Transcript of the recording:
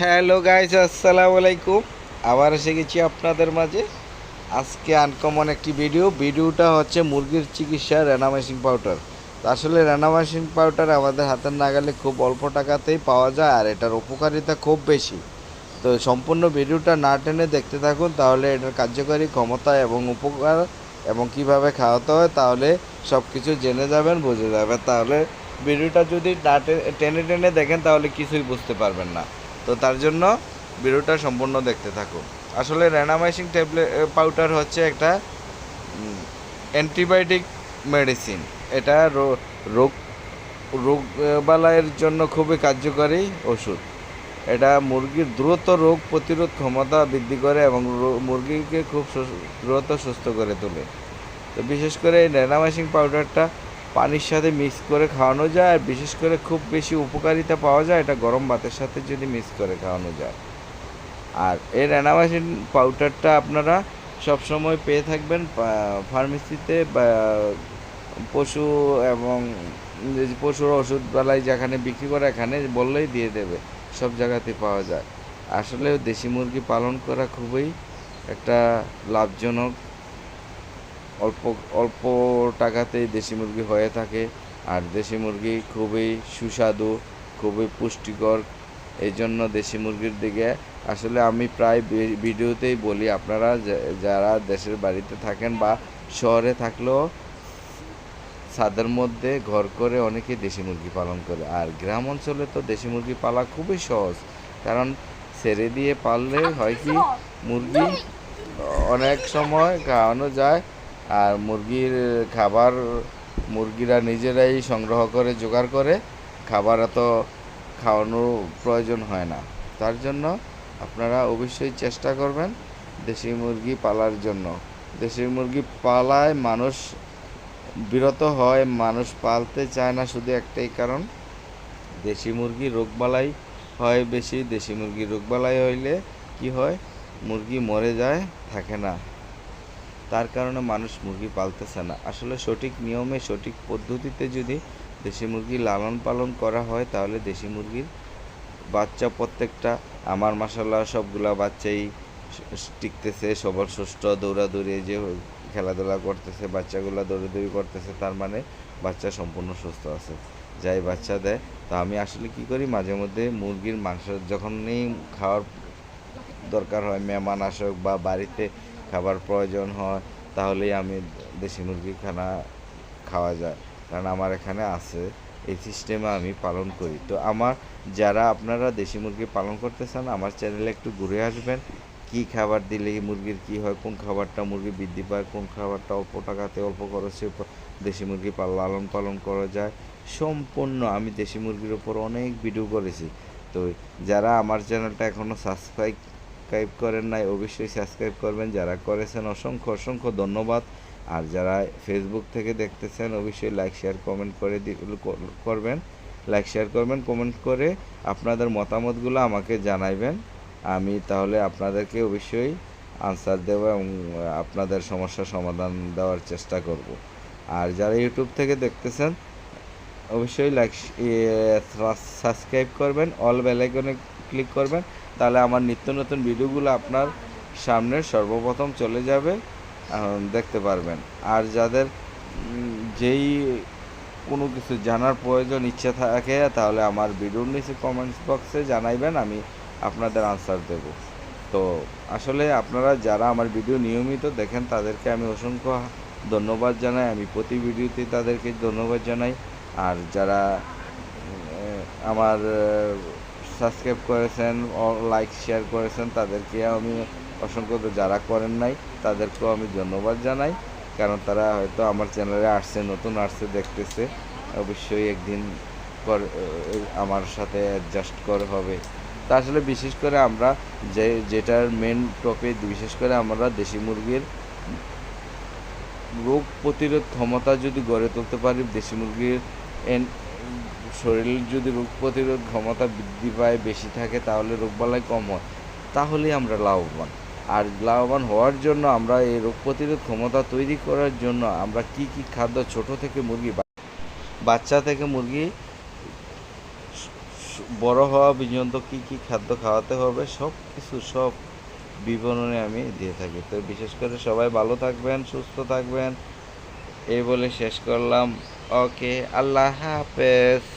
Hello guys, আসসালামু আলাইকুম। আবার এসে গেছি আপনাদের মাঝে। আজকে আনকমন একটি ভিডিও ভিডিওটা হচ্ছে মুরগির চিকিৎসা রেনামেশিং পাউডার আসলে রেনামেশিং পাউডার আমাদের হাতের নাগালে খুব অল্প টাকাতেই পাওয়া যায় আর এটার উপকারিতা খুব বেশি। তো সম্পূর্ণ ভিডিওটা না টেনে দেখতে থাকুন, তাহলে এটার কার্যকারী ক্ষমতা এবং উপকার এবং কীভাবে খাওয়াতে হয় তাহলে সব কিছু জেনে যাবেন, বুঝে যাবেন। তাহলে ভিডিওটা যদি না টেনে টেনে দেখেন, তাহলে কিছুই বুঝতে পারবেন না। তো তার জন্য ভিডিওটা সম্পূর্ণ দেখতে থাকুন আসলে র্যানামাইসিং ট্যাবলেট পাউডার হচ্ছে একটা অ্যান্টিবায়োটিক মেডিসিন এটা রোগ রোগ আহ, বালাইয়ের জন্য খুবই কার্যকরী ওষুধ। এটা মুরগির দ্রুত রোগ প্রতিরোধ ক্ষমতা বৃদ্ধি করে এবং মুরগিকে খুব দ্রুত সুস্থ করে তোলে। তো বিশেষ করে এই র্যানামাইসিং পাউডারটা পানির সাথে মিক্স করে খাওয়ানো যায়, আর বিশেষ করে খুব বেশি উপকারিতা পাওয়া যায় এটা গরম ভাতের সাথে যদি মিক্স করে খাওয়ানো যায়। আর এর র্যানামাইসিন পাউডারটা আপনারা সবসময় পেয়ে থাকবেন ফার্মেসিতে বা পশু এবং পশুর ওষুধ বেলায় যেখানে বিক্রি করে এখানে বললেই দিয়ে দেবে, সব জায়গাতে পাওয়া যায়। আসলে দেশি মুরগি পালন করা খুবই একটা লাভজনক অল্প অল্প টাকাতেই দেশি মুরগি হয়ে থাকে। আর দেশি মুরগি খুবই সুস্বাদু, খুবই পুষ্টিকর। এই জন্য দেশি মুরগির দিকে আসলে আমি প্রায় ভিডিওতেই বলি, আপনারা যারা দেশের বাড়িতে থাকেন বা শহরে থাকলেও ছাদের মধ্যে ঘর করে অনেকে দেশি মুরগি পালন করে। আর গ্রাম অঞ্চলে তো দেশি মুরগি পালা খুবই সহজ। কারণ ছেড়ে দিয়ে পাললে হয় কি, মুরগি অনেক সময় খাওয়ানো যায় আর মুরগির খাবার, মুরগিরা নিজেরাই সংগ্রহ করে, জোগাড় করে, খাবার এত খাওয়ানোর প্রয়োজন হয় না। তার জন্য আপনারা অবশ্যই চেষ্টা করবেন দেশি মুরগি পালার জন্য। দেশি মুরগি পালায় মানুষ বিরত হয়, মানুষ পালতে চায় না শুধু একটাই কারণ, দেশি মুরগি রোগবালাই হয় বেশি। দেশি মুরগি রোগবালাই হইলে কি হয়? মুরগি মরে যায়, থাকে না। তার কারণে মানুষ মুরগি পালতেছে না। আসলে সঠিক নিয়মে, সঠিক পদ্ধতিতে যদি দেশি মুরগি লালন পালন করা হয়, তাহলে দেশি মুরগির বাচ্চা প্রত্যেকটা, আমার মাসাল্লাহ সবগুলা বাচ্চাই টিকতেছে সবার সুস্থ, দৌড়াদৌড়ি যে খেলাধুলা করতেছে, বাচ্চাগুলো দৌড়াদৌড়ি করতেছে, তার মানে বাচ্চা সম্পূর্ণ সুস্থ আছে। যাই বাচ্চা দেয়, তা আমি আসলে কি করি, মাঝে মধ্যে মুরগির মাংস যখনই খাওয়ার দরকার হয়, মেহমান আসক বা বাড়িতে খাবার প্রয়োজন হয়, তাহলেই আমি দেশি মুরগি খানা খাওয়া যায়। কারণ আমার এখানে আছে, এই সিস্টেমে আমি পালন করি। তো আমার যারা আপনারা দেশি মুরগি পালন করতে চান, আমার চ্যানেলে একটু ঘুরে আসবেন। কি খাবার দিলে মুরগির কি হয়, কোন খাবারটা মুরগি বৃদ্ধি পায়, কোন খাবারটা অল্প টাকাতে, অল্প খরচে দেশি মুরগি লালন পালন করা যায়। সম্পূর্ণ আমি দেশি মুরগির উপর অনেক ভিডিও করেছি। তো যারা আমার চ্যানেলটা এখনও সাবস্ক্রাইব সাবস্ক্রাইব করেন নাই, অবশ্যই সাবস্ক্রাইব করবেন। যারা করেছেন অসংখ্য অসংখ্য ধন্যবাদ। আর যারা ফেসবুক থেকে দেখতেছেন, অবশ্যই লাইক শেয়ার কমেন্ট করে করবেন। লাইক শেয়ার করবেন কমেন্ট করে আপনাদের মতামতগুলো আমাকে জানাইবেন। আমি তাহলে আপনাদেরকে অবশ্যই আনসার দেবো এবং আপনাদের সমস্যার সমাধান দেওয়ার চেষ্টা করব। আর যারা ইউটিউব থেকে দেখতেছেন, অবশ্যই লাইক সাবস্ক্রাইব করবেন। অল বেল আইকনে ক্লিক করবেন। তাহলে আমার নিত্য নতুন ভিডিওগুলো আপনার সামনে সর্বপ্রথম চলে যাবে দেখতে পারবেন। আর যাদের যেই কোনো কিছু জানার প্রয়োজন, ইচ্ছা থাকে, তাহলে আমার ভিডিওর নিচে কমেন্টস বক্সে জানাইবেন, আমি আপনাদের আনসার দেব। তো আসলে আপনারা যারা আমার ভিডিও নিয়মিত দেখেন, তাদেরকে আমি অসংখ্য ধন্যবাদ জানাই। আমি প্রতি ভিডিওতে তাদেরকে ধন্যবাদ জানাই। আর যারা আমার সাবস্ক্রাইব করেছেন লাইক, শেয়ার করেছেন, তাদেরকে আমি অসংখ্য যারা করেন নাই, তাদেরকেও আমি ধন্যবাদ জানাই, কারণ তারা হয়তো আমার চ্যানেলে আসছে, নতুন আসছে, দেখতেছে। অবশ্যই একদিন আমার সাথে অ্যাডজাস্ট করে হবে। তা আসলে বিশেষ করে আমরা যে, যেটার মেন টপিক বিশেষ করে আমরা দেশি মুরগির রোগ প্রতিরোধ ক্ষমতা যদি গড়ে তুলতে পারি, দেশি মুরগির শরীরের যদি রোগ প্রতিরোধ ক্ষমতা বৃদ্ধি পায়, বেশি থাকে, তাহলে রোগবালাই কম হয়। তাহলেই আমরা লাভবান। আর লাভবান হওয়ার জন্য আমরা এই রোগ প্রতিরোধ ক্ষমতা তৈরি করার জন্য আমরা কি কি খাদ্য ছোট থেকে মুরগি বাচ্চা থেকে মুরগি বড় হওয়া পর্যন্ত কী কী খাদ্য খাওয়াতে হবে, সব কিছু সব বিবরণে আমি দিয়ে থাকি। তো বিশেষ করে সবাই ভালো থাকবেন, সুস্থ থাকবেন। এই বলে শেষ করলাম। ওকে, আল্লাহ হাফেজ।